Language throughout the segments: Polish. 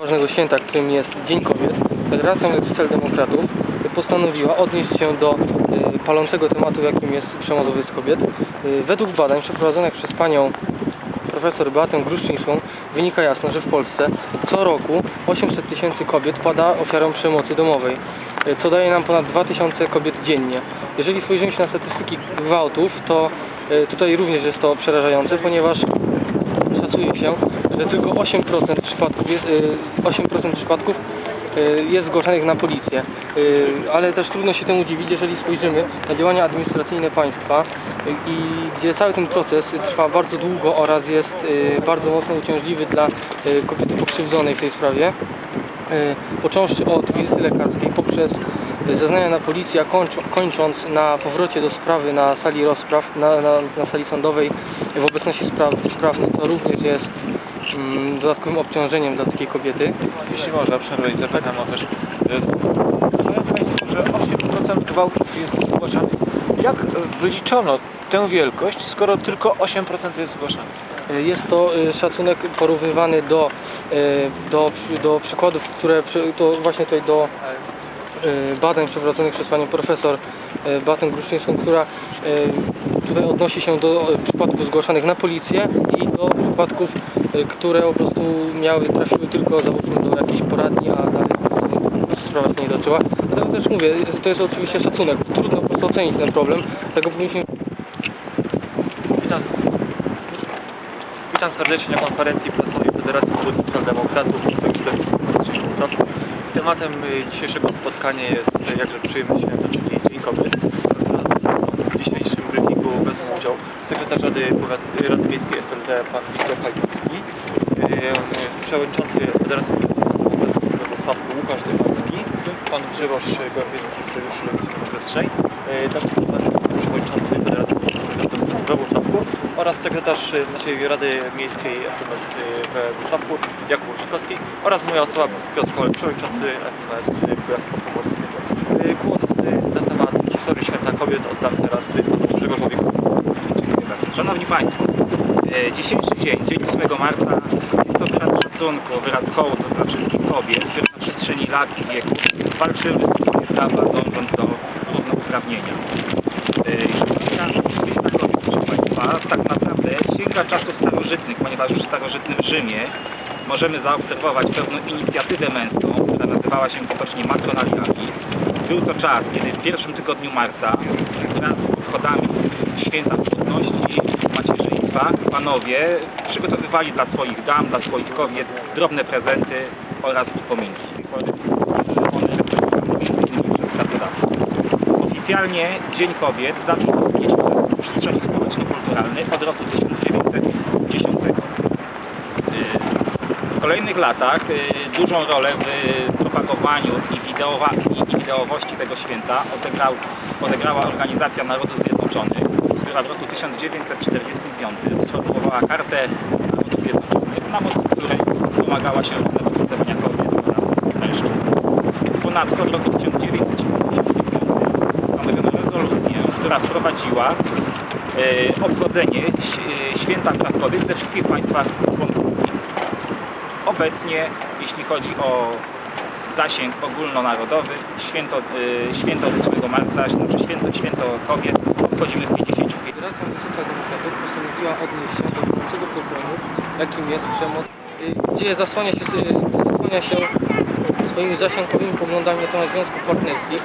ważnego święta, którym jest Dzień Kobiet, Federacja Socjaldemokratów postanowiła odnieść się do y, palącego tematu, jakim jest przemoc wobec kobiet. Y, Według badań przeprowadzonych przez panią profesor Beatę Gruszczyńską wynika jasno, że w Polsce co roku 800 tysięcy kobiet pada ofiarą przemocy domowej, y, co daje nam ponad 2000 kobiet dziennie. Jeżeli spojrzymy się na statystyki gwałtów, to tutaj również jest to przerażające, ponieważ szacuje się, że tylko 8% przypadków jest, y, 8% przypadków y, jest zgłaszanych na policję. Y, Ale też trudno się temu dziwić, jeżeli spojrzymy na działania administracyjne państwa y, i gdzie cały ten proces trwa bardzo długo oraz jest y, bardzo mocno uciążliwy dla y, kobiety pokrzywdzonej w tej sprawie. Y, Począwszy od wizyty lekarskiej poprzez y, zeznania na policji, a kończ, kończąc na powrocie do sprawy na sali rozpraw, na, na, na sali sądowej w obecności spraw, sprawnych, to również jest dodatkowym obciążeniem dla takiej kobiety. Jeśli można, przerwę i zapytam o też. że 8% gwałtów jest zgłaszanych. Jak wyliczono tę wielkość, skoro tylko 8% jest zgłaszanych? Y, Jest to y, szacunek porównywany do, y, do, do przykładów, które to właśnie tutaj do badań przeprowadzonych przez panią profesor Batę Gruszczyńską, która tutaj odnosi się do przypadków zgłaszanych na policję i do przypadków, które po prostu miały, trafiły tylko załóżmy do jakiejś poradni, a dalej sprawa się nie dotyczyła. Dlatego też mówię, to jest oczywiście szacunek. Trudno po prostu ocenić ten problem, tego powinniśmy Witam. Witam serdecznie na konferencji prasowej Federacji Wód Socjaldemokratów w Wrocławiu. Tematem y, dzisiejszego spotkania jest y, jakże przyjemny święto, czyli Dzień Kobiet. W dzisiejszym briefingu wezmą udział sekretarz Rady, Powiat- Rady Miejskiej SLD pan Wiktor Hajkowski, y, przewodniczący Federacji Wrocławku Łukasz Dymanski, pan Grzegorz Gorwiecki z Sojuszu Lewicy Demokratycznej, y, też przewodniczący Federacji we Wrocławku oraz sekretarz naszej Rady Miejskiej SMS we Wrocławku Jakub Żykowski oraz moja osoba Piotr Kołek, przewodniczący SMS. Y, Głos na temat historii Święta Kobiet oddam teraz panu Grzegorzowi. Szanowni Państwo, e, dzisiejszy dzień, dzień 8 marca, wyraz szacunku, wyraz hołdu dla wszystkich kobiet, które na przestrzeni lat i wieków walczyły o swoje prawa, dążąc do równouprawnienia. Proszę Państwa, tak naprawdę sięga czasów starożytnych, ponieważ już w starożytnym Rzymie możemy zaobserwować pewną inicjatywę męską, która nazywała się potocznie matronaliami. Był to czas, kiedy w pierwszym tygodniu marca, wraz z obchodami święta macierzyństwa, panowie przygotowywali dla swoich dam, dla swoich kobiet drobne prezenty oraz upominki. Przez. Oficjalnie Dzień Kobiet zaczął istnieć w przestrzeni społeczno-kulturalnej od roku 1910. W kolejnych latach y, dużą rolę w propagowaniu i, wideowa, i wideowości tego święta odegrał, odegrała Organizacja Narodów Zjednoczonych, roku 1945 sformułowała Kartę na mocy której domagała się równego postawienia kobiet oraz mężczyzn. Ponadto w roku 1995 stanowiono rezolucję, która wprowadziła e, obchodzenie ś- Święta Kobiet we wszystkich państwach członkowskich. Obecnie, jeśli chodzi o zasięg ogólnonarodowy, święto, y, święto 8 marca, znaczy święto, święto kobiet obchodzimy w 50 Federacja Socjaldemokratów postanowiła odnieść się do gorącego problemu, jakim jest przemoc, gdzie zasłania się, zasłania się swoimi zasięgowymi poglądami na temat związków partnerskich.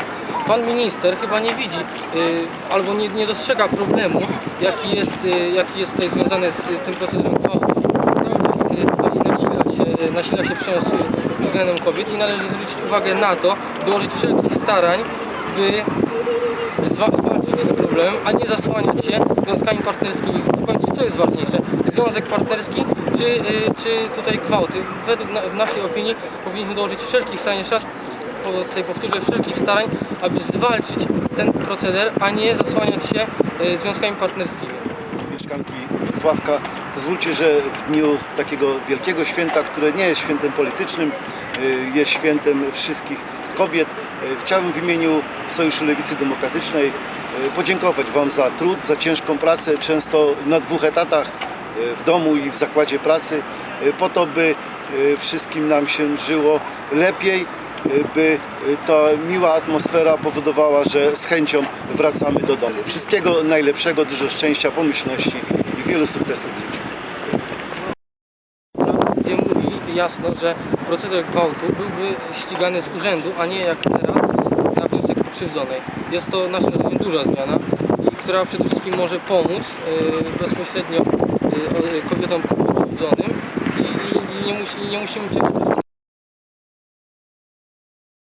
Pan minister chyba nie widzi y, albo nie, nie dostrzega problemu, jaki jest, y, jaki jest tutaj związany z tym procesem nasila się, przemoc względem kobiet i należy zwrócić uwagę na to, dołożyć wszelkich starań, by zwa- zwalczyć ten problem, a nie zasłaniać się. W końcu co jest ważniejsze? Związek partnerski czy, y, czy tutaj gwałty? Według na, w naszej opinii powinniśmy dołożyć wszelkich starań, jeszcze raz powtórzę, wszelkich starań, aby zwalczyć ten proceder, a nie zasłaniać się y, związkami partnerskimi. mieszkanki Wrocławka. Pozwólcie, że w dniu takiego wielkiego święta, które nie jest świętem politycznym, y, jest świętem wszystkich kobiet, y, chciałbym w imieniu Sojuszu Lewicy Demokratycznej y, podziękować Wam za trud, za ciężką pracę, często na dwóch etatach y, w domu i w zakładzie pracy. po to, by wszystkim nam się żyło lepiej, by ta miła atmosfera powodowała, że z chęcią wracamy do domu. Wszystkiego najlepszego, dużo szczęścia, pomyślności i wielu sukcesów w życiu. gdzie mówi jasno, że proceder gwałtu byłby ścigany z urzędu, a nie jak teraz na wniosek pokrzywdzonej. Jest to naszym zdaniem duża zmiana, która przede wszystkim może pomóc y, bezpośrednio y, kobietom pokrzywdzonym i, i, i nie, musi, nie musimy czekać